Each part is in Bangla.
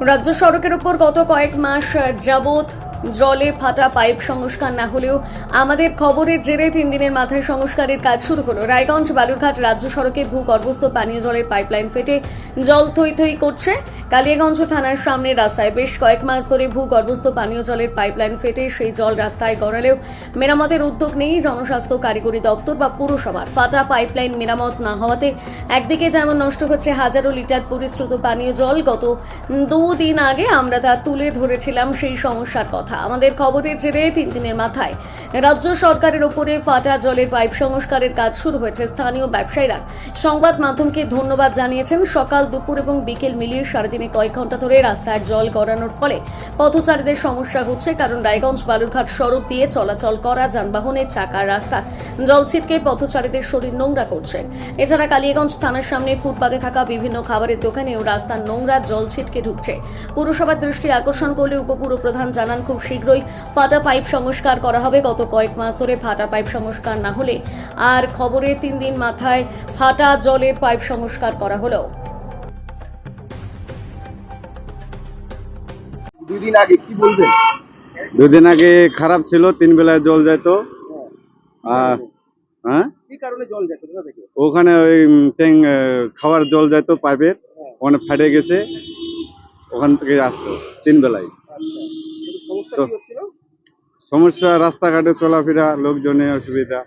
রাজ্য সড়কের উপর গত কয়েক মাস যাবৎ জলে ফাটা পাইপ সংস্কার না হলেও আমাদের খবরের জেরে তিন দিনের মাথায় সংস্কারের কাজ শুরু হলো। রায়গঞ্জ, বালুরঘাট রাজ্য সড়কে ভূগর্ভস্থ পানীয় জলের পাইপলাইন ফেটে জল থই থই করছে। কালিয়াগঞ্জ থানার সামনে রাস্তায় বেশ কয়েক মাস ধরে ভূগর্ভস্থ পানীয় জলের পাইপলাইন ফেটে সেই জল রাস্তায় গড়ালেও মেরামতের উদ্যোগ নেই জনস্বাস্থ্য কারিগরি দপ্তর বা পুরসভার। ফাটা পাইপলাইন মেরামত না হওয়াতে একদিকে যেমন নষ্ট হচ্ছে হাজারো লিটার পরিশ্রুত পানীয় জল, গত দুদিন আগে আমরা তা তুলে ধরেছিলাম সেই সমস্যার কথা। আমাদের খবরের জেরে তিন দিনের মাথায়। রাজ্য সরকারের ওপরে ফাটা জলের পাইপ সংস্কারের কাজ শুরু হয়েছে স্থানীয় ব্যবসায়ীরা। সংবাদ মাধ্যমকে ধন্যবাদ জানিয়েছেন। সকাল, দুপুর এবং বিকেল মিলিয়ে সাড়ে দিনে কয়েক ঘণ্টা ধরে রাস্তায় জল গড়ানোর ফলে পথচারীদের সমস্যা হচ্ছে, কারণ রায়গঞ্জ, বালুরঘাট, সড়ক দিয়ে চলাচল করা যানবাহনের চাকার রাস্তা। জল ছিটকে পথচারীদের শরীর নোংরা করছে। এছাড়া কালিয়াগঞ্জ থানার সামনে ফুটপাতে থাকা বিভিন্ন খাবারের দোকানেও রাস্তার নোংরা জল ছিটকে ঢুকছে। পুরসভার দৃষ্টি আকর্ষণ করলে উপপুর প্রধান জানান, খুব শীঘ্রই ফাটা পাইপ সংস্কার করা হবে। গত কয়েক মাস ধরে ফাটা পাইপ সংস্কার না হলে আর খবরে তিন দিন মাথায় ফাটা জলের পাইপ সংস্কার করা হলো। দুদিন আগে কি বলবেন? দুদিন আগে খারাপ ছিল তিন বেলায় জল যেত আর হ্যাঁ? কি কারণে জল কোথা ওখানে ওই ট্যাং খাওয়ার জল যেত পাইপের। ওখানে ফাটে গেছে। ওখান থেকে আসতো তিন বেলায়। আচ্ছা। তো- সমস্যা রাস্তাঘাটে চলাফেরা লোকজনের অসুবিধা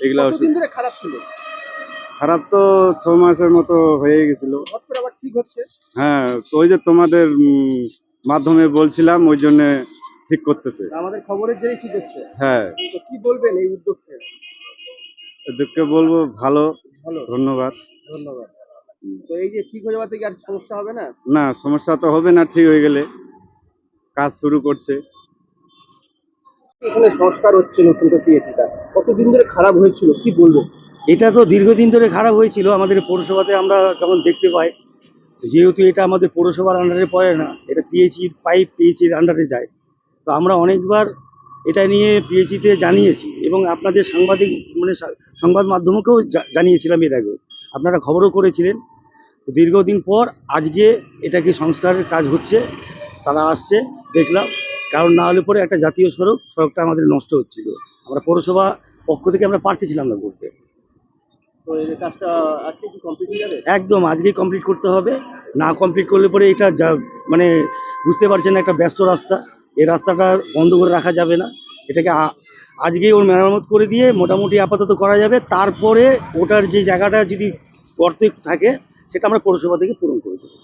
এগুলা খারাপ ছিল? খারাপ তো ছ মাসের মতো হয়ে গেছিল। হ্যাঁ তো ওই যে তোমাদের মাধ্যমে বলছিলাম ওই জন্য ঠিক করতেছে। আমাদের খবরের জেরে ঠিক হচ্ছে। হ্যাঁ। তো কি বলবেন এই উদ্যোগকে? এদেরকে বলব ভালো ভালো। ধন্যবাদ। ধন্যবাদ। তো এই যে ঠিক হয়ে যাওয়া থেকে আর সমস্যা হবে না? না সমস্যা তো হবে না ঠিক হয়ে গেলে। কাজ শুরু করছে। এখানে সংস্কার হচ্ছে নতুন পিএসিটা কতদিন ধরে খারাপ হয়েছিল কি বলবেন এটা তো দীর্ঘদিন ধরে খারাপ হয়েছিল। আমাদের পৌরসভাতে আমরা যখন দেখতে পাই যেহেতু এটা আমাদের পৌরসভার আন্ডারে পড়ে না এটা পিএইচি পাইপ পিএইচির আন্ডারে যায়। তো আমরা অনেকবার এটা নিয়ে পিএইচিতে জানিয়েছি এবং আপনাদের সাংবাদিক মানে সংবাদ মাধ্যমকেও জানিয়েছিলাম এর আগেও। আপনারা খবরও করেছিলেন। দীর্ঘদিন পর আজকে এটাকে সংস্কারের কাজ হচ্ছে তারা আসছে দেখলাম। কারণ না হলে পরে একটা জাতীয় সড়ক সড়কটা আমাদের নষ্ট হচ্ছিল। আমরা পৌরসভা পক্ষ থেকে আমরা পারতেছিলাম না করতে তো আজকে কমপ্লিট একদম আজকেই কমপ্লিট করতে হবে। না কমপ্লিট করলে পরে এটা যা মানে বুঝতে পারছেন একটা ব্যস্ত রাস্তা। এই রাস্তাটা বন্ধ করে রাখা যাবে না। এটাকে আজকেই ওর মেরামত করে দিয়ে মোটামুটি আপাতত করা যাবে। তারপরে ওটার যে জায়গাটা যদি গর্ত থাকে সেটা আমরা পৌরসভা থেকে পূরণ করে দেবো।